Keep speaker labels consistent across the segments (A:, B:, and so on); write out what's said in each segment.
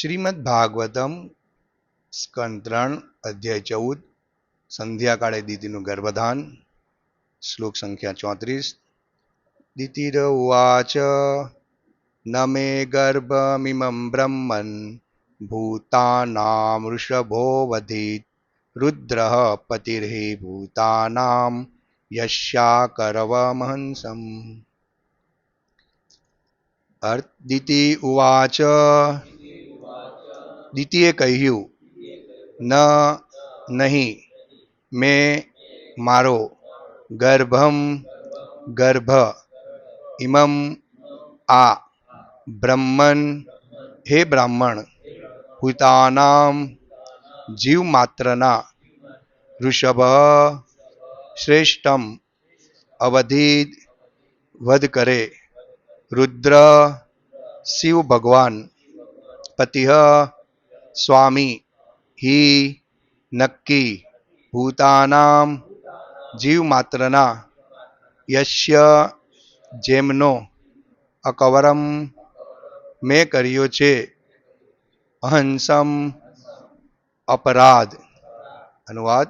A: શ્રીમદ ભાગવતમ સ્કંદ ત્રણ અધ્યાય ચૌદ, સંધ્યાકાળે દીદીનું ગર્ભધાન, શ્લોક સંખ્યા ચોત્રીસ. દિતિર ઉવાચ નમે ગર્ભમિમં બ્રહ્મન ભૂતાનામ વૃષભો વધિત, રુદ્ર પતિર્હિ ભૂતાનામ યશ્યાકરવમહંસમ. અર્થ દિતિ ઉવાચ દિતિએ કહ્યું, ન, નહીં, મેં મારો ગર્ભમ ગર્ભ, ઇમમ આ બ્રહ્મન, હે બ્રાહ્મણ ભૂતાનામ જીવ માત્રના ઋષભ શ્રેષ્ઠમ અવધિત વધ કરે, રુદ્ર શિવ ભગવાન, પતિહ સ્વામી હિ નક્કી ભૂતાનામ જીવ માત્રના યશ્ય જેમનો અકવરમ મેં કર્યો છે અહંસમ અપરાધ અનુવાદ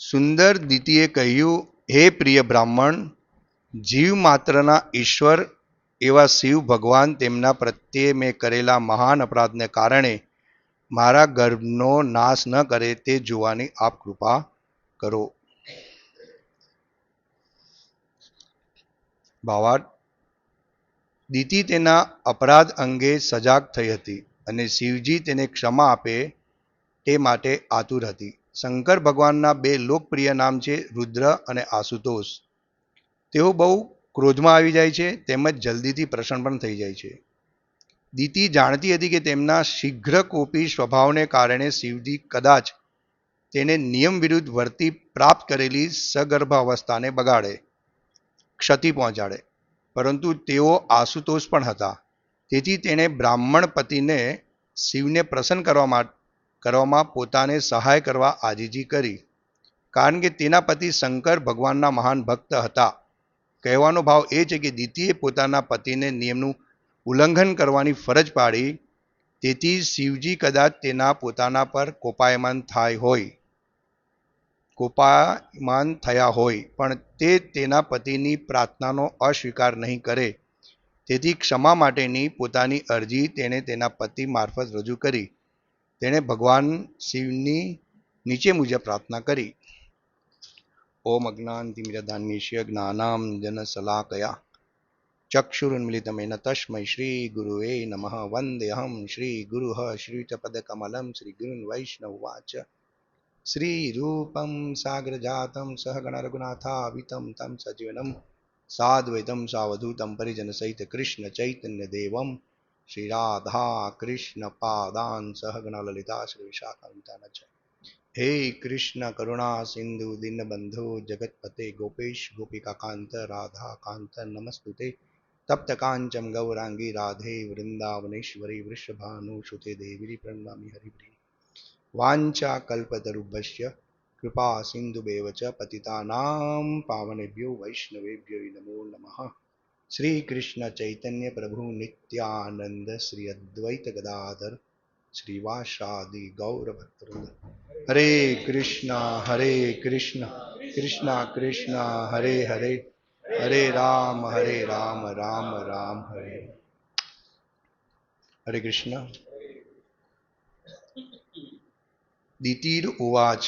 A: સુંદર દીતિએ કહ્યું હે પ્રિય બ્રાહ્મણ જીવ માત્રના ઈશ્વર એવા શિવ ભગવાન તેમના પ્રત્યે મેં કરેલા મહાન અપરાધને કારણે મારા ગર્ભનો નાશ ન કરે તે જોવાની આપ કૃપા કરો. ભાવાર્થ દીતિ તેના અપરાધ અંગે સજાગ થઈ હતી અને શિવજી તેને ક્ષમા આપે તે માટે આતુર હતી. શંકર ભગવાનના બે લોકપ્રિય નામ છે રુદ્ર અને આશુતોષ. તેઓ બહુ ક્રોધમાં આવી જાય છે, તેમજ જલ્દીથી પ્રસન્ન પણ થઈ જાય છે. દીતિ જાણતી હતી કે તેમના શીઘ્ર કોપી સ્વભાવને કારણે શિવજી કદાચ તેને નિયમ વિરુદ્ધ વર્તી પ્રાપ્ત કરેલી સગર્ભ અવસ્થાને બગાડે, ક્ષતિ પહોંચાડે. પરંતુ તેઓ આશુતોષ પણ હતા. તેથી તેણે બ્રાહ્મણ પતિને શિવને પ્રસન્ન કરવા કરવામાં પોતાને સહાય કરવા આજીજી કરી. કારણ કે તેના પતિ શંકર ભગવાનના મહાન ભક્ત હતા. કહેવાનો ભાવ એ છે કે દીતીએ પોતાના પતિને નિયમનું ઉલ્લંઘન કરવાની ફરજ પાડી, તેથી શિવજી કદાચ તેના પોતાના પર કોપાયમાન થાય હોય. કોપાયમાન થયા હોય, પણ તે તેના પતિની પ્રાર્થનાનો અસ્વીકાર નહીં કરે. તેથી ક્ષમા માટેની પોતાની અરજી તેણે તેના પતિ મારફત રજૂ કરી. તેણે ભગવાન શિવની નીચે મુજબ પ્રાર્થના કરી. ॐ अग्नान्तिमिरधान्यग्नानां जनशलाकया। चक्षुरुन्मिलितमेन तस्मै श्रीगुरुवे नमः। वन्देऽहं श्रीगुरुः श्रीचपदकमलं श्रीगुरुन्वैष्णवाच श्रीरूपं सागरजातं सहगणरघुनाथावितं तं सजीवनं साद्वैतं सावधूतं परिजनसहितकृष्णचैतन्यदेवं श्रीराधाकृष्णपादान् सहगणलिता श्रीविशाखान्तन च हे कृष्ण करुणा सिन्धु दीनबन्धो जगत्पते गोपेश गोपिकान्त राधाकान्त नमस्तुते। तप्तकाञ्चं गौराङ्गी राधे वृन्दावनेश्वरी वृषभानुसुते श्रुते देवी प्रणवामि हरिप्रिय। कृपा सिन्धुमेव च पतितानां पावनेभ्यो वैष्णवेभ्यो नमो नमः। श्रीकृष्णचैतन्यप्रभुनित्यानन्द श्री अद्वैतगदाधर શ્રીવાસાદિ ગૌર ભક્તવૃંદ હરે કૃષ્ણ હરે કૃષ્ણ કૃષ્ણ કૃષ્ણ હરે હરે હરે રામ હરે રામ રામ રામ હરે હરે કૃષ્ણ દિતિર ઉવાચ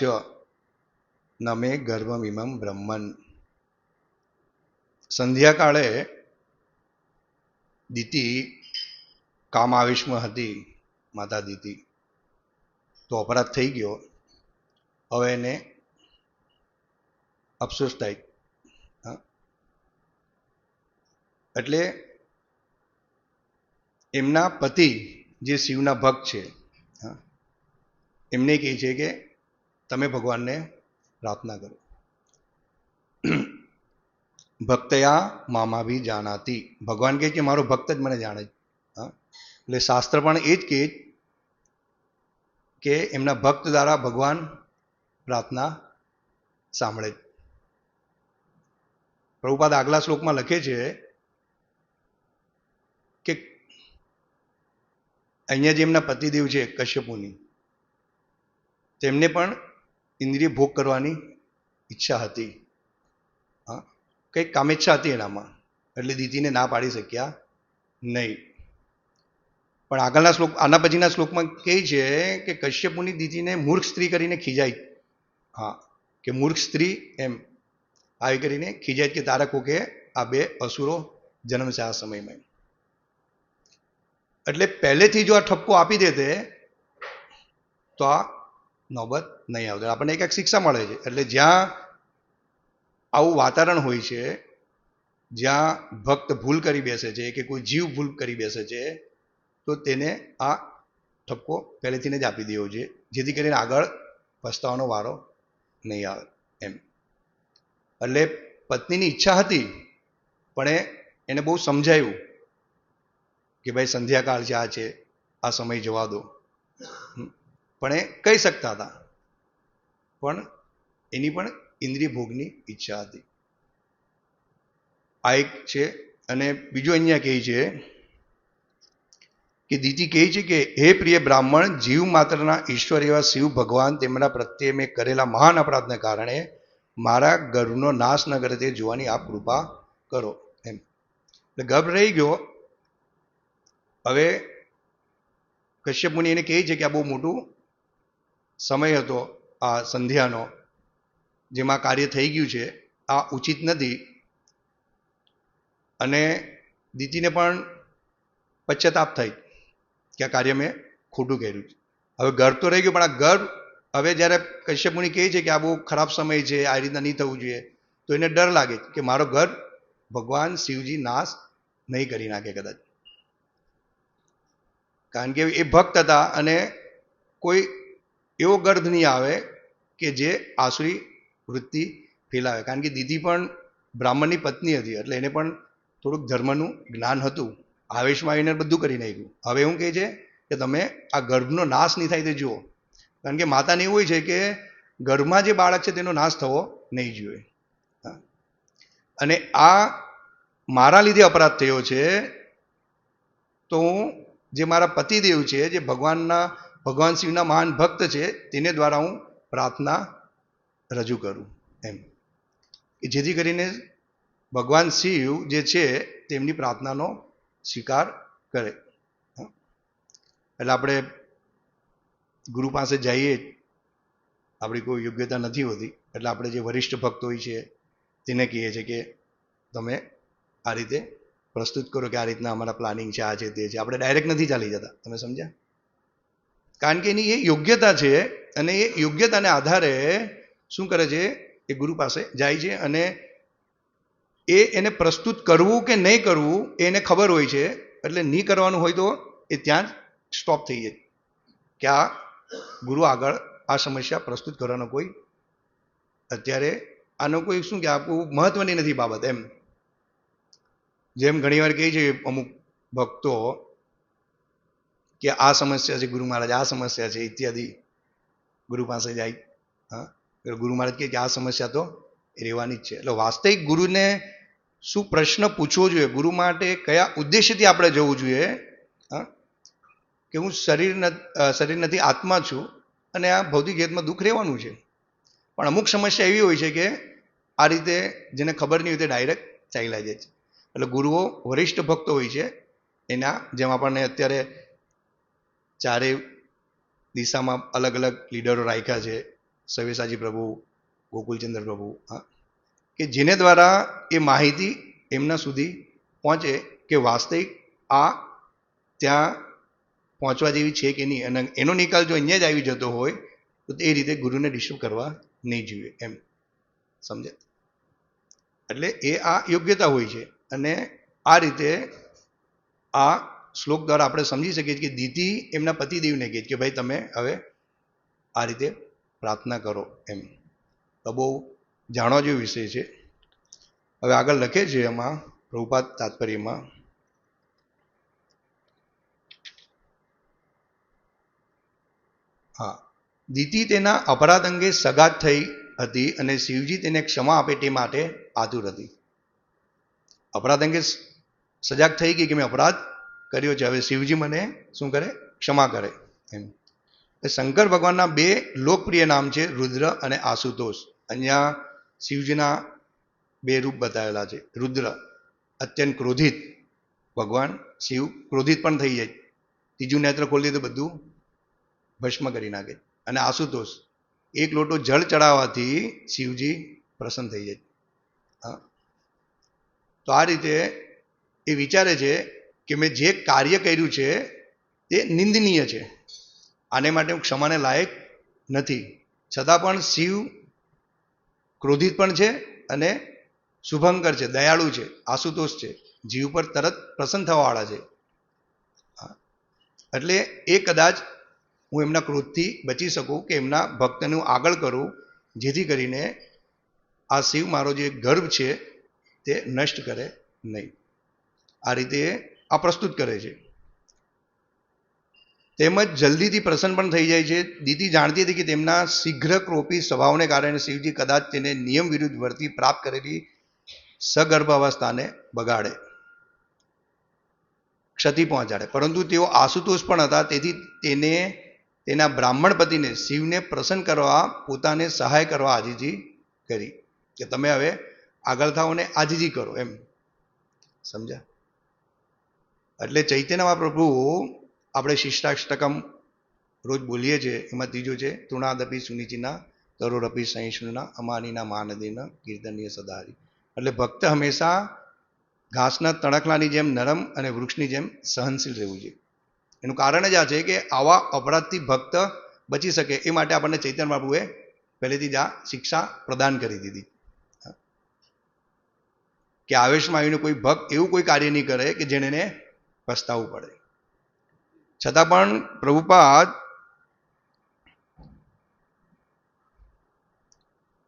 A: નમે ગર્ભમિમમ બ્રહ્મન સંધ્યાકાળે દિતિ કામાવેશમાં હતી માતા દીધી તો અપરાધ થઈ ગયો. હવે એને અફસોસ થાય. એટલે એમના પતિ જે શિવના ભક્ત છે એમને કહે છે કે તમે ભગવાનને પ્રાર્થના કરો. ભક્તયા મામા ભી જાણાતી ભગવાન કહે કે મારો ભક્ત જ મને જાણે હા. એટલે શાસ્ત્ર પણ એ જ કહે કે એમના ભક્ત દ્વારા ભગવાન પ્રાર્થના સાંભળે પ્રભુપાદ આગલા શ્લોકમાં લખે છે કે અહીંયા જે એમના પતિદેવ છે કશ્યપુની, તેમને પણ ઇન્દ્રિય ભોગ કરવાની ઈચ્છા હતી. હા, કંઈક કામેચ્છા હતી એનામાં, એટલે દીદીને ના પાડી શક્યા નહીં. પણ આગળના શ્લોક, આના પછીના શ્લોકમાં કહે છે કે કશ્યપુની દીદીને મૂર્ખ સ્ત્રી કરીને ખીજાય. હા, કે મૂર્ખ સ્ત્રી એમ. આવી કરીને ખીજાય કે તારા કોકે આ બે અસુરો જન્મશે આ સમયમાં એટલે પહેલેથી જો આ ઠપકો આપી દેતે તો આ નોબત નહીં આવતો. આપણને એક એક શિક્ષા મળે છે. એટલે જ્યાં આવું વાતાવરણ હોય છે, જ્યાં ભક્ત ભૂલ કરી બેસે છે, કે કોઈ જીવ ભૂલ કરી બેસે છે તો તેને આ ઠપકો પહેલેથી જ આપી દેવો જોઈએ, જેથી કરીને આગળ પસ્તાવાનો વારો નહીં આવે એમ. એટલે પત્નીની ઈચ્છા હતી, પણ એને બહુ સમજાયું કે ભાઈ સંધ્યાકાળ છે, આ છે, આ સમય જવા દો. પણ એ કહી શકતા હતા. પણ એની પણ ઇન્દ્રિય ભોગની ઈચ્છા હતી. આ એક છે અને બીજું અહીંયા કહે છે કે દીતી કહે છે કે, હે પ્રિય બ્રાહ્મણ, જીવ માત્રના ઈશ્વર એવા શિવ ભગવાન તેમના પ્રત્યે મેં કરેલા મહાન અપરાધને કારણે મારા ગર્ભનો નાશ ન કરે તે જોવાની આપ કૃપા કરો. એમ. એટલે ગર્ભ રહી ગયો. હવે કશ્યપ મુનિ એને કહે છે કે આ બહુ મોટું સમય હતો આ સંધ્યાનો, જેમાં કાર્ય થઈ ગયું છે. આ ઉચિત નથી. અને દીતીને પણ પશ્ચાતાપ થઈ. કે આ કાર્ય મેં ખોટું કર્યું હવે ઘર તો રહી ગયું, પણ આ ઘર હવે જ્યારે કશ્યપ મુનિ કહે છે કે આ બહુ ખરાબ સમય છે, આ રીતના નહીં થવું જોઈએ, તો એને ડર લાગે કે મારો ઘર ભગવાન શિવજી નાશ નહીં કરી નાખે કદાચ. કારણ કે એ ભક્ત હતા અને કોઈ એવો ગર્ભ નહીં આવે કે જે આસુરી વૃત્તિ ફેલાવે. કારણ કે દીદી પણ બ્રાહ્મણની પત્ની હતી, એટલે એને પણ થોડુંક ધર્મનું જ્ઞાન હતું. આવેશમાં આવીને બધું કરી નાખ્યું. હવે એવું કહે છે કે તમે આ ગર્ભનો નાશ નહીં થાય તે જુઓ. કારણ કે માતાને એવું હોય છે કે ગર્ભમાં જે બાળક છે તેનો નાશ થવો નહીં જોઈએ. અને આ મારા લીધે અપરાધ થયો છે તો હું જે મારા પતિદેવ છે, જે ભગવાનના, ભગવાન શિવના મહાન ભક્ત છે, તેને દ્વારા હું પ્રાર્થના રજૂ કરું એમ. કે જેથી કરીને ભગવાન શિવ જે છે તેમની પ્રાર્થનાનો સ્વીકાર કરે. એટલે આપણે ગુરુ પાસે જઈએ, આપણી કોઈ યોગ્યતા નથી હોતી, એટલે આપણે જે વરિષ્ઠ ભક્ત હોય છે, તેને કહીએ છીએ કે તમે આ રીતે પ્રસ્તુત કરો કે આ રીતના અમારા પ્લાનિંગ છે, આ છે, તે છે. આપણે ડાયરેક્ટ નથી ચાલી જતા. તમે સમજ્યા? કારણ કે એની એ યોગ્યતા છે અને એ યોગ્યતાને આધારે શું કરે છે? એ ગુરુ પાસે જાય છે અને એ એને પ્રસ્તુત કરવું કે નહીં કરવું એને ખબર હોય છે. એટલે નહીં કરવાનું હોય તો એ ત્યાં સ્ટોપ થઈ જાય. કે આ ગુરુ આગળ આ સમસ્યા પ્રસ્તુત કરવાનો કોઈ અત્યારે આનો કોઈ શું કે આ બહુ મહત્વની નથી બાબત એમ. જેમ ઘણીવાર કહે છે અમુક ભક્તો કે આ સમસ્યા છે ગુરુ મહારાજ, આ સમસ્યા છે, ઇત્યાદિ. ગુરુ પાસે જાય. હા? ગુરુ મહારાજ કહે કે આ સમસ્યા તો રહેવાની જ છે. એટલે વાસ્તવિક ગુરુને શું પ્રશ્ન પૂછવો જોઈએ? ગુરુ માટે કયા ઉદ્દેશ્યથી આપણે જવું જોઈએ? હા? કે હું શરીર શરીર નથી, આત્મા છું અને આ ભૌતિક હેતમાં દુઃખ રહેવાનું છે. પણ અમુક સમસ્યા એવી હોય છે કે આ રીતે જેને ખબર નહીં હોય તે ડાયરેક્ટ ચાલ્યા જાય છે. એટલે ગુરુઓ વરિષ્ઠ ભક્તો હોય છે, એના જેમ આપણને અત્યારે ચારે દિશામાં અલગ અલગ લીડરો રાખ્યા છે. સવેસાજી પ્રભુ ગોકુલચંદ્ર પ્રભુ, હા, કે જેને દ્વારા એ માહિતી એમના સુધી પહોંચે કે વાસ્તવિક આ ત્યાં પહોંચવા જેવી છે કે નહીં. અને એનો નિકાલ જો અહીંયા જ આવી જતો હોય, તો એ રીતે ગુરુને ડિસ્ટર્બ કરવા નહીં જોઈએ એમ. સમજે એટલે એ આ યોગ્યતા હોય છે. અને આ રીતે આ શ્લોક દ્વારા આપણે સમજી શકીએ છીએ કે દીદી એમના પતિદેવને કહે કે ભાઈ તમે હવે આ રીતે પ્રાર્થના કરો એમ. તો બહુ જાણવા જેવો વિષય છે. હવે આગળ લખે છે એમાં પ્રભુપાદ તાત્પર્યમાં. હા. દીતિ તેના અપરાધ અંગે સગાત થઈ હતી અને શિવજી તેને ક્ષમા આપે તે માટે આતુર હતી. અપરાધ અંગે સજાગ થઈ ગઈ કે મેં અપરાધ કર્યો છે. હવે શિવજી મને શું કરે? ક્ષમા કરે એમ. શંકર ભગવાનના બે લોકપ્રિય નામ છે રુદ્ર અને આશુતોષ. અહીંયા શિવજીના બે રૂપ બતાવેલા છે. રુદ્ર અત્યંત ક્રોધિત, ભગવાન શિવ ક્રોધિત પણ થઈ જાય. ત્રીજું નેત્ર ખોલી તો બધું ભસ્મ કરી નાખે. અને આશુતોષ, એક લોટો જળ ચડાવવાથી શિવજી પ્રસન્ન થઈ જાય. હા. તો આ રીતે એ વિચારે છે કે મેં જે કાર્ય કર્યું છે તે નિંદનીય છે. આને માટે હું ક્ષમાને લાયક નથી. છતાં પણ શિવ ક્રોધિત પણ છે અને શુભંકર છે, દયાળુ છે, આશુતોષ છે. જીવ પર તરત પ્રસન્ન થવાવાળા છે. એટલે એ કદાચ હું એમના ક્રોધથી બચી શકું કે એમના ભક્તને આગળ કરું, જેથી કરીને આ શિવ મારો જે ગર્ભ છે તે નષ્ટ કરે નહીં. આ રીતે આ પ્રસ્તુત કરે છે. તેમજ જલ્દીથી પ્રસન્ન પણ થઈ જાય છે. દીદી જાણતી હતી કે તેમના શીઘ્ર કૃપી સ્વભાવને કારણે શિવજી કદાચ તેને નિયમ વિરુદ્ધ વર્તી પ્રાપ્ત કરેલી સગર્ભ અવસ્થાને બગાડે. ક્ષતિ પહોંચાડે. પરંતુ તેઓ આશુતોષ પણ હતા. તેથી તેને, તેના બ્રાહ્મણ પતિને શિવને પ્રસન્ન કરવા પોતાને સહાય કરવા આજીજી કરી કે તમે હવે આગળ થાઓ ને આજીજી કરો એમ. સમજ્યા? એટલે ચૈતન્યમાં પ્રભુ આપણે શિષ્ટાષ્ટકમ રોજ બોલીએ છીએ, એમાં ત્રીજો છે, તૃણાદપી સુનિચિના તરોરપી સહિષ્ણુના, અમાનીના મહાનદીના કીર્તનીય સદારી એટલે ભક્ત હંમેશા ઘાસના તણખલાની જેમ નરમ અને વૃક્ષની જેમ સહનશીલ રહેવું જોઈએ. એનું કારણ જ આ છે કે આવા અપરાધથી ભક્ત બચી શકે, એ માટે આપણને ચૈતન્ય પ્રભુએ પહેલેથી જ આ શિક્ષા પ્રદાન કરી દીધી. કે આવેશમાં આવીને કોઈ ભક્ત એવું કોઈ કાર્ય નહીં કરે કે જેને પસ્તાવવું પડે. છતાં પણ પ્રભુપાદ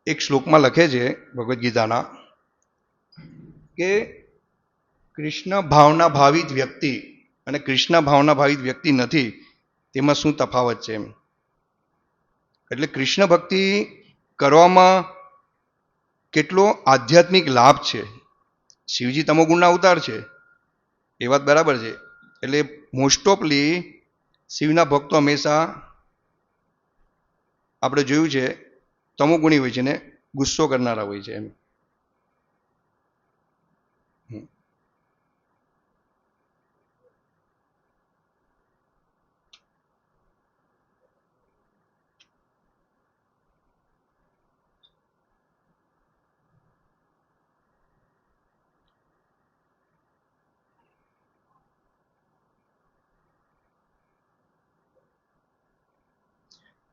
A: એક શ્લોકમાં લખે છે ભગવદ્ ગીતાના કે કૃષ્ણ ભાવના ભાવિત વ્યક્તિ અને કૃષ્ણ ભાવના ભાવિત વ્યક્તિ નથી, તેમાં શું તફાવત છે એમ? એટલે કૃષ્ણ ભક્તિ કરવામાં કેટલો આધ્યાત્મિક લાભ છે? શિવજી તમોગુણના અવતાર છે. એ વાત બરાબર છે. એટલે મોસ્ટ ઓફલી શિવના ભક્તો હંમેશા આપણે જોયું છે, તમોગુણી હોય છે ને, ગુસ્સો કરનારા હોય છે એમ.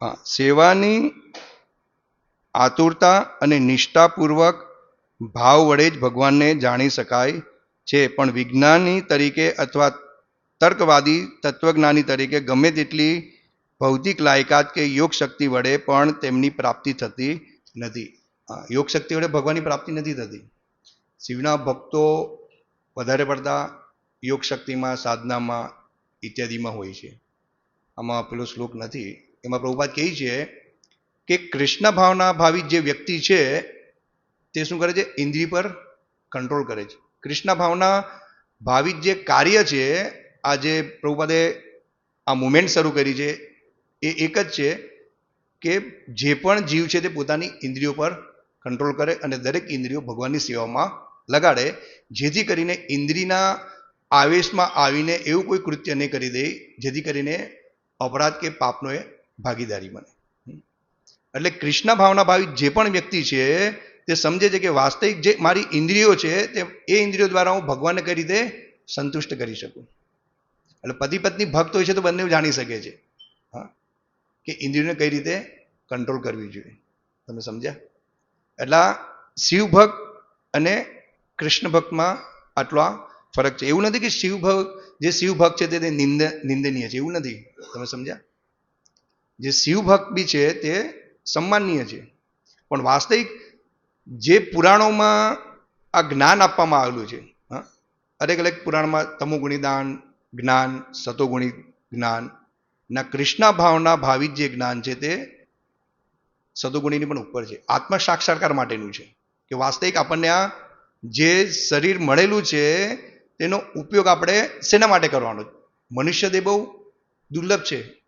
A: હા, સેવાની આતુરતા અને નિષ્ઠાપૂર્વક ભાવ વડે જ ભગવાનને જાણી શકાય છે. પણ વિજ્ઞાની તરીકે અથવા તર્કવાદી, તત્વજ્ઞાની તરીકે ગમે તેટલી ભૌતિક લાયકાત કે યોગ શક્તિ વડે પણ તેમની પ્રાપ્તિ થતી નથી. યોગ શક્તિ વડે ભગવાનની પ્રાપ્તિ નથી થતી. શિવના ભક્તો વધારે પડતા યોગ શક્તિમાં, સાધનામાં, ઇત્યાદિમાં હોય છે. આમાં પેલો શ્લોક નથી. એમાં પ્રભુપાદ કહે છે કે કૃષ્ણ ભાવના ભાવિત જે વ્યક્તિ છે, તે શું કરે છે? ઇન્દ્રિય પર કંટ્રોલ કરે છે. કૃષ્ણ ભાવના ભાવિત જે કાર્ય છે આ જે પ્રભુપાદે આ મુમેન્ટ શરૂ કરી છે, એ એક જ છે કે જે પણ જીવ છે તે પોતાની ઇન્દ્રિયો પર કંટ્રોલ કરે અને દરેક ઇન્દ્રિયો ભગવાનની સેવામાં લગાડે, જેથી કરીને ઇન્દ્રિયના આવેશમાં આવીને એવું કોઈ કૃત્ય નહીં કરી દે, જેથી કરીને અપરાધ કે પાપનો એ ભાગીદારી બને. એટલે કૃષ્ણ ભાવના ભાવિક જે પણ વ્યક્તિ છે, તે સમજે છે કે વાસ્તવિક જે મારી ઇન્દ્રિયો છે, તે એ ઇન્દ્રિયો દ્વારા હું ભગવાનને કઈ રીતે સંતુષ્ટ કરી શકું? એટલે પતિ પત્ની ભક્ત હોય છે તો બંને જાણી શકે છે. હા. કે ઇન્દ્રિયોને કઈ રીતે કંટ્રોલ કરવી જોઈએ. તમે સમજ્યા? એટલે શિવ ભક્ત અને કૃષ્ણ ભક્તમાં આટલો આ ફરક છે. એવું નથી કે શિવ ભક્ત, જે શિવ ભક્ત છે તે નિંદ, નિંદનીય છે. એવું નથી. તમે સમજ્યા? જે શિવભક્ત બી છે તે સન્માનીય છે. પણ વાસ્તવિક જે પુરાણોમાં આ જ્ઞાન આપવામાં આવેલું છે, હા, અલગ અલગ પુરાણમાં તમોગુણીદાન જ્ઞાન સતોગુણી જ્ઞાન ના કૃષ્ણ ભાવના ભાવિત જે જ્ઞાન છે તે સદુગુણીની પણ ઉપર છે. આત્મ સાક્ષાત્કાર માટેનું છે કે વાસ્તવિક આપણને આ જે શરીર મળેલું છે તેનો ઉપયોગ આપણે શેના માટે કરવાનો? મનુષ્ય તે બહુ દુર્લભ છે.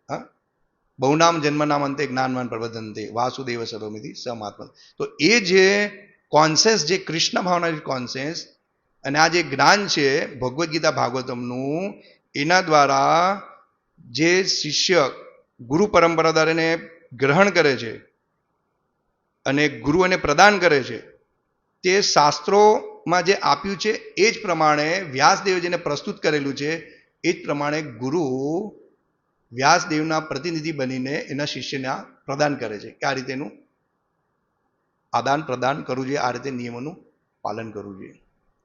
A: બહુનામ જન્મનામ અંતે જ્ઞાનવાન પ્રબંધનતે વાસુદેવ સર્વમિતિ સમાત્મ તો એ જે કોન્સેન્સ જે કૃષ્ણ ભાવના કોન્સેન્સ અને આ જે જ્ઞાન છે ભગવદ્ ગીતા ભાગવતમનું, એના દ્વારા જે શિષ્ય ગુરુ પરંપરા દ્વારા એને ગ્રહણ કરે છે અને ગુરુ એને પ્રદાન કરે છે, તે શાસ્ત્રોમાં જે આપ્યું છે એ જ પ્રમાણે વ્યાસદેવજીને પ્રસ્તુત કરેલું છે એ જ પ્રમાણે ગુરુ વ્યાસદેવના પ્રતિનિધિ બનીને એના શિષ્યને આ પ્રદાન કરે છે. કે આ રીતેનું આદાન પ્રદાન કરવું જોઈએ, આ રીતે નિયમોનું પાલન કરવું જોઈએ.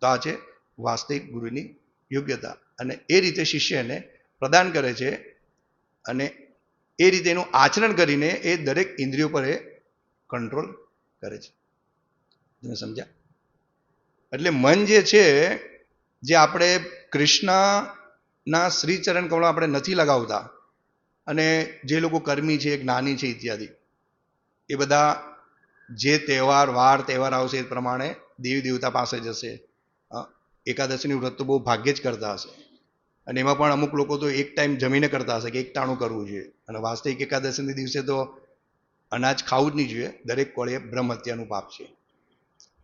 A: તો આ છે વાસ્તવિક ગુરુની યોગ્યતા. અને એ રીતે શિષ્ય એને પ્રદાન કરે છે અને એ રીતે એનું આચરણ કરીને એ દરેક ઇન્દ્રિયો પર એ કંટ્રોલ કરે છે. તમે સમજ્યા? એટલે મન જે છે, જે આપણે કૃષ્ણના શ્રીચરણ કમળ આપણે નથી લગાવતા અને જે લોકો કર્મી છે જ્ઞાની છે ઇત્યાદિ, એ બધા જે તહેવાર, વાર તહેવાર આવશે એ પ્રમાણે દેવી દેવતા પાસે જશે. એકાદશીની વ્રત તો બહુ ભાગ્યે જ કરતા હશે. અને એમાં પણ અમુક લોકો તો એક ટાઈમ જમીને કરતા હશે કે એક ટાણું કરવું જોઈએ. અને વાસ્તવિક એકાદશીના દિવસે તો અનાજ ખાવું જ નહીં જોઈએ. દરેક કોળે બ્રહ્મ હત્યાનું પાપ છે.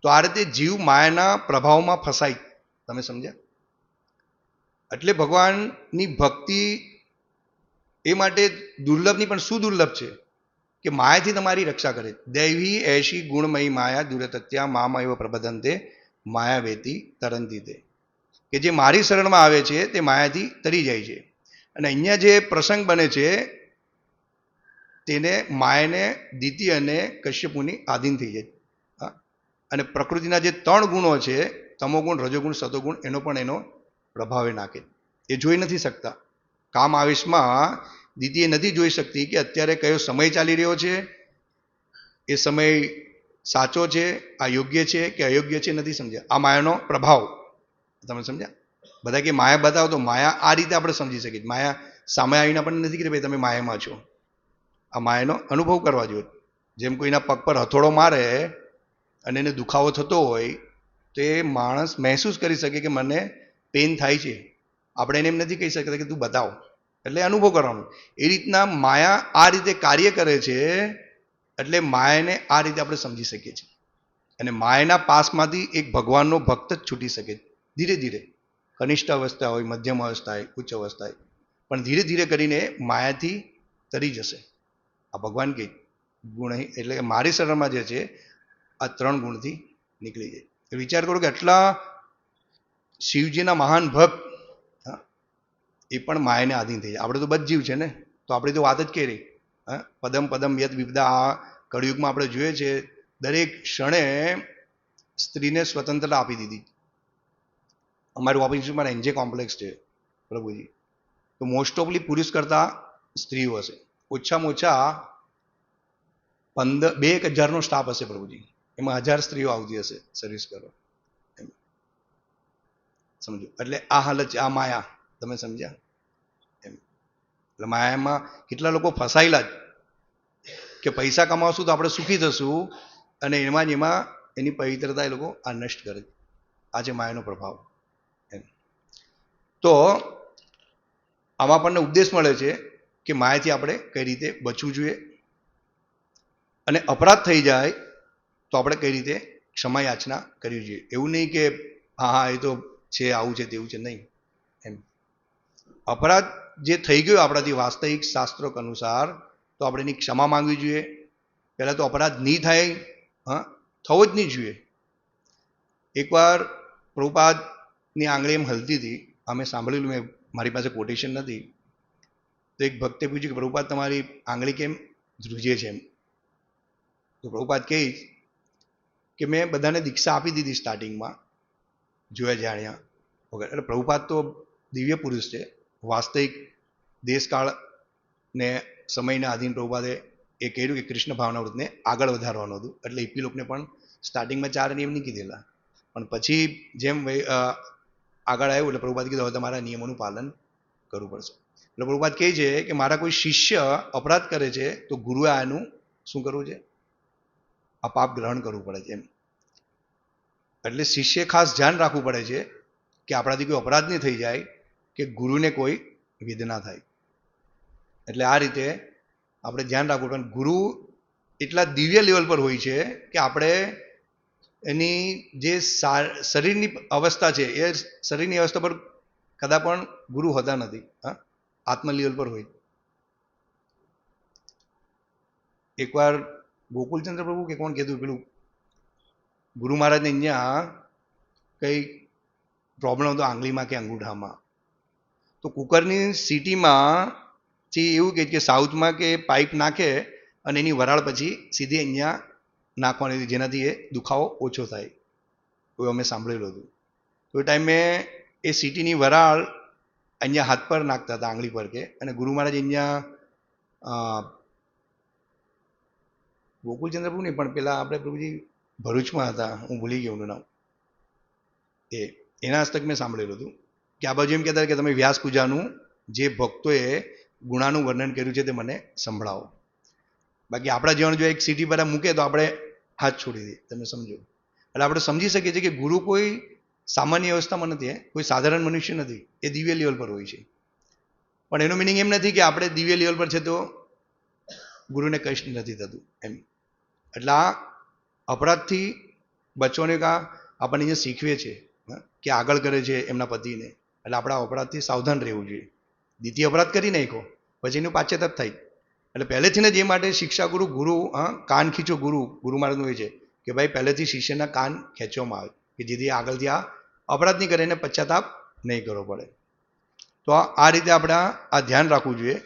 A: તો આ રીતે જીવ માયાના પ્રભાવમાં ફસાય. તમે સમજ્યા? એટલે ભગવાનની ભક્તિ એ માટે દુર્લભની પણ શું દુર્લભ છે કે માયાથી તમારી રક્ષા કરે. દૈવી એશી ગુણમયી માયા દુરતત્યા મામયવ પ્રબધંતે માયા વેતી તરંતી તે. કે જે મારી શરણમાં આવે છે, તે માયાથી તરી જાય છે. અને અહીંયા જે પ્રસંગ બને છે, તેને માયાને દિતિ અને કશ્યપુની આધીન થઈ જાય. હા? અને પ્રકૃતિના જે ત્રણ ગુણો છે, તમોગુણ, રજોગુણ, સતોગુણ, એનો પણ એનો પ્રભાવે નાખે. એ જોઈ નથી શકતા. કામ આવેશમાં દીદી એ નથી જોઈ શકતી કે અત્યારે કયો સમય ચાલી રહ્યો છે. એ સમય સાચો છે આ યોગ્ય છે કે અયોગ્ય છે નથી સમજ્યા. આ માયાનો પ્રભાવ. તમે સમજ્યા? બધા કે માયા બતાવો તો માયા આ રીતે આપણે સમજી શકીએ. માયા સામે આવીને પણ નથી કે ભાઈ તમે માયામાં છો. આ માયાનો અનુભવ કરવા જોઈએ. જેમ કોઈના પગ પર હથોડો મારે અને એને દુખાવો થતો હોય, તો એ માણસ મહેસૂસ કરી શકે કે મને પેન થાય છે. આપણે એને એમ નથી કહી શકતા કે તું બતાવ. એટલે અનુભવ કરવાનો. એ રીતના માયા આ રીતે કાર્ય કરે છે, એટલે માયાને આ રીતે આપણે સમજી શકીએ છીએ. અને માયાના પાસમાંથી એક ભગવાનનો ભક્ત જ છૂટી શકે. ધીરે ધીરે. કનિષ્ઠ અવસ્થા હોય, મધ્યમ અવસ્થા હોય, ઉચ્ચ અવસ્થા હોય. પણ ધીરે ધીરે કરીને માયાથી તરી જશે. આ ભગવાન કે ગુણ એટલે કે મારી શરણમાં જે છે, આ ત્રણ ગુણથી નીકળી જાય. વિચાર કરો કે આટલા શિવજીના મહાન ભક્ત એ પણ માયાને આધીન થઈ જાય. આપણે તો બધ જીવ છે ને? તો આપણે તો વાત જ કરી. હા? પદમ પદમ યદ વિપદા આ કળિયુગમાં આપણે જોઈએ છે, દરેક ક્ષણે સ્ત્રીને સ્વતંત્રતા આપી દીધી. અમારું ઓફિસમાં એનજે કોમ્પ્લેક્સ છે, પ્રભુજી. તો મોસ્ટ ઓફલી પુરુષ કરતા સ્ત્રીઓ હશે. ઓછામાં ઓછા પંદર, બે એક હજારનો સ્ટાફ હશે પ્રભુજી. એમાં હજાર સ્ત્રીઓ આવતી હશે સર્વિસ કરો. સમજો? એટલે આ હાલત છે, આ માયા. તમે સમજ્યા? એમ. એટલે માયામાં કેટલા લોકો ફસાયેલા જ. કે પૈસા કમાવશું તો આપણે સુખી થશું અને એમાં જ એમાં એની પવિત્રતા એ લોકો આ નષ્ટ કરે આજે માયાનો પ્રભાવ. એમ. તો આમાં આપણને ઉપદેશ મળે છે કે માયાથી આપણે કઈ રીતે બચવું જોઈએ. અને અપરાધ થઈ જાય તો આપણે કઈ રીતે ક્ષમા યાચના કરવી જોઈએ. એવું નહીં કે, હા હા, એ તો છે, આવું છે, તેવું છે. નહીં. અપરાધ જે થઈ ગયો આપણાથી વાસ્તવિક શાસ્ત્રો અનુસાર, તો આપણે એની ક્ષમા માંગવી જોઈએ. પહેલાં તો અપરાધ નહીં થાય, હા, થવો જ નહીં જોઈએ. એકવાર પ્રભુપાદની આંગળી એમ હલતી હતી, અમે સાંભળેલું, મેં મારી પાસે કોટેશન નથી. તો એક ભક્તે પૂછ્યું કે, પ્રભુપાદ, તમારી આંગળી કેમ ધ્રુજે છે? એમ. તો પ્રભુપાદ કહે કે, મેં બધાને દીક્ષા આપી દીધી સ્ટાર્ટિંગમાં જોયા જાણ્યા વગર. એટલે પ્રભુપાદ તો દિવ્ય પુરુષ છે. વાસ્તવિક દેશકાળ ને સમયના આધીન પ્રભુપાદે એ કહ્યું કે કૃષ્ણ ભાવના વૃતને આગળ વધારવાનું હતું. એટલે ઈપી લોકોને પણ સ્ટાર્ટિંગમાં ચાર નિયમ નહીં કીધેલા પણ પછી જેમ આગળ આવ્યું, એટલે પ્રભુપાદ કીધું, હવે તમારા નિયમોનું પાલન કરવું પડશે. એટલે પ્રભુપાદ કહે છે કે મારા કોઈ શિષ્ય અપરાધ કરે છે, તો ગુરુએ આનું શું કરવું છે? આ પાપ ગ્રહણ કરવું પડે છે એમ. એટલે શિષ્ય ખાસ ધ્યાન રાખવું પડે છે કે આપણાથી કોઈ અપરાધ નહીં થઈ જાય કે ગુરુને કોઈ વેદના થાય. એટલે આ રીતે આપણે ધ્યાન રાખવું પણ ગુરુ એટલા દિવ્ય લેવલ પર હોય છે કે આપણે એની જે શરીરની અવસ્થા છે, એ શરીરની અવસ્થા પર કદા પણ ગુરુ હોતા નથી. આત્મ લેવલ પર હોય. એકવાર ગોકુલચંદ્ર પ્રભુ કે કોણ કીધું પેલું? ગુરુ મહારાજને અહીંયા કંઈ પ્રોબ્લેમ હતો આંગળીમાં કે અંગૂઠામાં. તો કુકરની સિટીમાં એવું કહે કે સાઉથમાં કે પાઇપ નાખે અને એની વરાળ પછી સીધી અહીંયા નાખવાની હતી. જેનાથી એ દુખાવો ઓછો થાય. એવું અમે સાંભળેલું હતું. તો એ ટાઈમે એ સિટીની વરાળ અહીંયા હાથ પર નાખતા હતા, આંગળી પર કે. અને ગુરુ મહારાજ અહીંયા ગોકુલચંદ્ર પ્રભુ નહીં, પણ પેલા આપણે પ્રભુજી ભરૂચમાં હતા. હું ભૂલી ગયો એનું નામ. એ, એના હસ્તક મેં સાંભળેલું હતું. કે આ બાજુ એમ કહેતા કે તમે વ્યાસ પૂજાનું જે ભક્તોએ ગુણાનું વર્ણન કર્યું છે તે મને સંભળાવો. બાકી આપણા જીવન જો એક સિટી પર મૂકે તો આપણે હાથ છોડી દઈએ, તમે સમજો. એટલે આપણે સમજી શકીએ છીએ કે ગુરુ કોઈ સામાન્ય અવસ્થામાં નથી. કોઈ સાધારણ મનુષ્ય નથી, એ દિવ્ય લેવલ પર હોય છે. પણ એનું મિનિંગ એમ નથી કે આપણે દિવ્ય લેવલ પર છે તો ગુરુને કષ્ટ નથી થતું, એમ. એટલે આ અપરાધથી બચ્ચોને કા આપણને જે શીખવે છે કે આગળ કરે છે એમના પતિને. એટલે આપણા અપરાધથી સાવધાન રહેવું જોઈએ. દ્વિતીય અપરાધ કરી નાખ્યો, પછી એનું પાછેતર થાય એટલે પહેલેથી ને જે માટે શિક્ષા ગુરુ ગુરુ હા, કાન ખીચો ગુરુ ગુરુ મહારાજનું હોય છે કે ભાઈ પહેલેથી શિષ્યના કાન ખેંચવામાં આવે કે જેથી આગળથી આ અપરાધ નહીં કરે, એને પશ્ચાતાપ નહીં કરવો પડે. તો આ રીતે આપણે આ ધ્યાન રાખવું જોઈએ.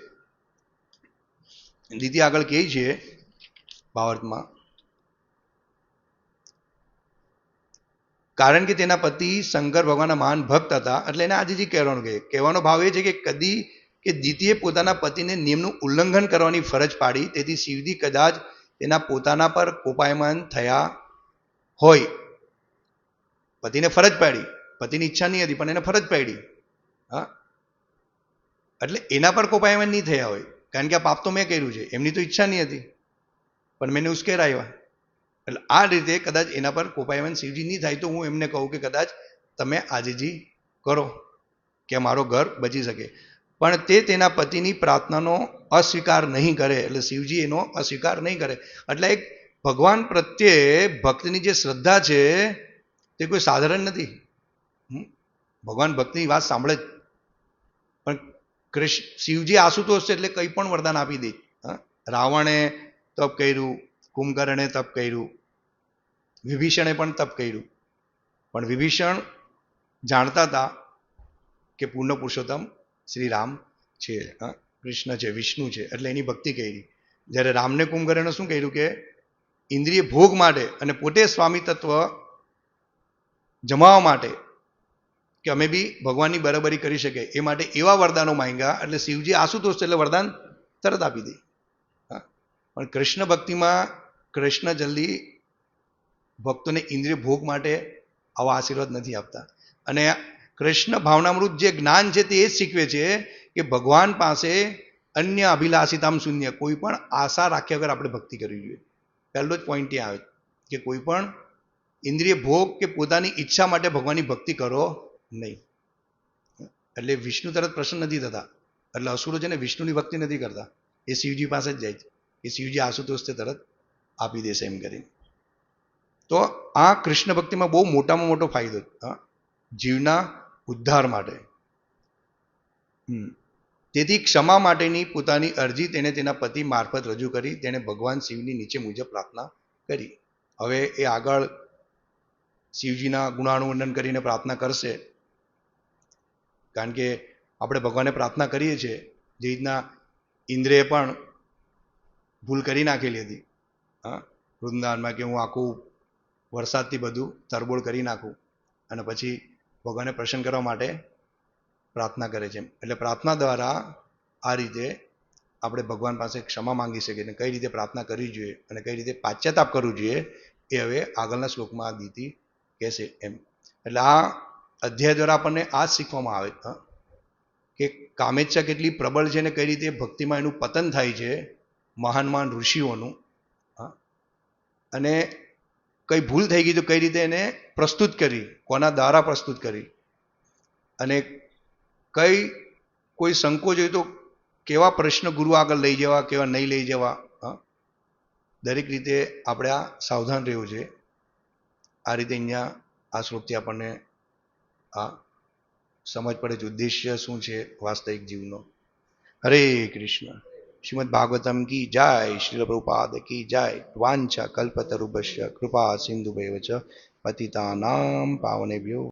A: દીદી આગળ કહે છે, ભાવાર્થમાં કારણ કે તેના પતિ શંકર ભગવાનના મહાન ભક્ત હતા, એટલે એને આજે જે કહેવાનું કહે કહેવાનો ભાવ એ છે કે કદી કે દીતીએ પોતાના પતિને નિયમનું ઉલ્લંઘન કરવાની ફરજ પાડી, તેથી શિવજી કદાચ તેના પોતાના પર કોપાયમાન થયા હોય. પતિને ફરજ પાડી, પતિની ઈચ્છા નહીં હતી, પણ એને ફરજ પાડી. હા? એટલે એના પર કોપાયમાન નહીં થયા હોય. કારણ કે આ પાપ તો મેં કર્યું છે, એમની તો ઈચ્છા નહીં હતી. પણ મેં એને ઉશ્કેરાવ્યા એટલે આ રીતે કદાચ એના પર કોપાયમાન શિવજી નહીં થાય તો હું એમને કહું કે કદાચ તમે આજીજી કરો કે મારો ઘર બચી શકે. પણ તે તેના પતિની પ્રાર્થનાનો અસ્વીકાર નહીં કરે, એટલે શિવજી એનો અસ્વીકાર નહીં કરે. એટલે એક ભગવાન પ્રત્યે ભક્તની જે શ્રદ્ધા છે, તે કોઈ સાધારણ નથી? ભગવાન ભક્તની વાત સાંભળે જ. પણ કૃષ્ણ, શિવજી આશુતોષ છે એટલે કંઈ પણ વરદાન આપી દે. રાવણે તપ કર્યું કુંભકર્ણે તપ કર્યું. વિભીષણે પણ તપ કર્યું. પણ વિભીષણ જાણતા હતા કે પૂર્ણ પુરુષોત્તમ શ્રી રામ છે કૃષ્ણ છે, વિષ્ણુ છે, એટલે એની ભક્તિ કરી. જ્યારે રામને કુંભકર્ણે શું કર્યું કે ઇન્દ્રિય ભોગ માટે અને પોતે સ્વામી તત્વ જમાવવા માટે કે અમે બી ભગવાનની બરાબરી કરી શકે એ માટે એવા વરદાનો માંગ્યા, એટલે શિવજી આશુતોષ એટલે વરદાન તરત આપી દે. પણ કૃષ્ણ ભક્તિમાં કૃષ્ણ જલ્દી ભક્તોને ઇન્દ્રિય ભોગ માટે આવા આશીર્વાદ નથી આપતા. અને કૃષ્ણ ભાવનામૃત જે જ્ઞાન છે તે એ જ શીખવે છે કે ભગવાન પાસે અન્ય અભિલાષિતામ શૂન્ય, કોઈ પણ આશા રાખ્યા વગર આપણે ભક્તિ કરવી જોઈએ. પહેલો જ પોઈન્ટ ત્યાં આવે કે કોઈ પણ ઇન્દ્રિય ભોગ કે પોતાની ઈચ્છા માટે ભગવાનની ભક્તિ કરો નહીં. એટલે વિષ્ણુ તરત પ્રસન્ન નથી થતા. એટલે અસુરો છે ને વિષ્ણુની ભક્તિ નથી કરતા. એ શિવજી પાસે જ જાય છે. એ શિવજી આશુતોષ છે તરત. આપી દેશે એમ કરીને. તો આ કૃષ્ણ ભક્તિમાં બહુ મોટામાં મોટો ફાયદો જીવના ઉદ્ધાર માટે. તેથી ક્ષમા માટેની પોતાની અરજી તેણે તેના પતિ મારફત રજૂ કરી, તેણે ભગવાન શિવની નીચે મુજબ પ્રાર્થના કરી. હવે એ આગળ શિવજીના ગુણાનુવંદન કરીને પ્રાર્થના કરશે. કારણ કે આપણે ભગવાનને પ્રાર્થના કરીએ છીએ. જે રીતના ઇન્દ્રિએ પણ ભૂલ કરી નાખેલી હતી. હા? વૃંદાવનમાં કે હું આખું વરસાદથી બધું તરબોળ કરી નાખું અને પછી ભગવાનને પ્રસન્ન કરવા માટે પ્રાર્થના કરે છે એટલે પ્રાર્થના દ્વારા આ રીતે આપણે ભગવાન પાસે ક્ષમા માંગી શકીએ અને કઈ રીતે પ્રાર્થના કરવી જોઈએ અને કઈ રીતે પાશ્ચાતાપ કરવું જોઈએ એ હવે આગળના શ્લોકમાં દીતિ કહેશે એમ. એટલે આ અધ્યાય દ્વારા આપણને આ શીખવામાં આવે કે કામેચ્છા કેટલી પ્રબળ છે અને કઈ રીતે ભક્તિમાં એનું પતન થાય છે મહાન મહાન ઋષિઓનું. અને કઈ ભૂલ થઈ ગઈ તો કઈ રીતે એને પ્રસ્તુત કરી, કોના દ્વારા પ્રસ્તુત કરી. અને કઈ, કોઈ સંકોચ હોય તો કેવા પ્રશ્ન ગુરુ આગળ લઈ જવા, કેવા નહીં લઈ જવા દરેક રીતે આપણે આ સાવધાન રહેવું છે. આ રીતે અહીંયા આ શ્લોકથી આપણને આ સમજ પડે છે, ઉદ્દેશ્ય શું છે વાસ્તવિક જીવનો હરે કૃષ્ણ. શ્રીમદ ભાગવતમ કી જય શ્રીલ પ્રભુપાદ કી જય વાંછા કલ્પતરુભસ્ય કૃપા સિંધુ ચ પતિતાનામ પાવનેભ્યો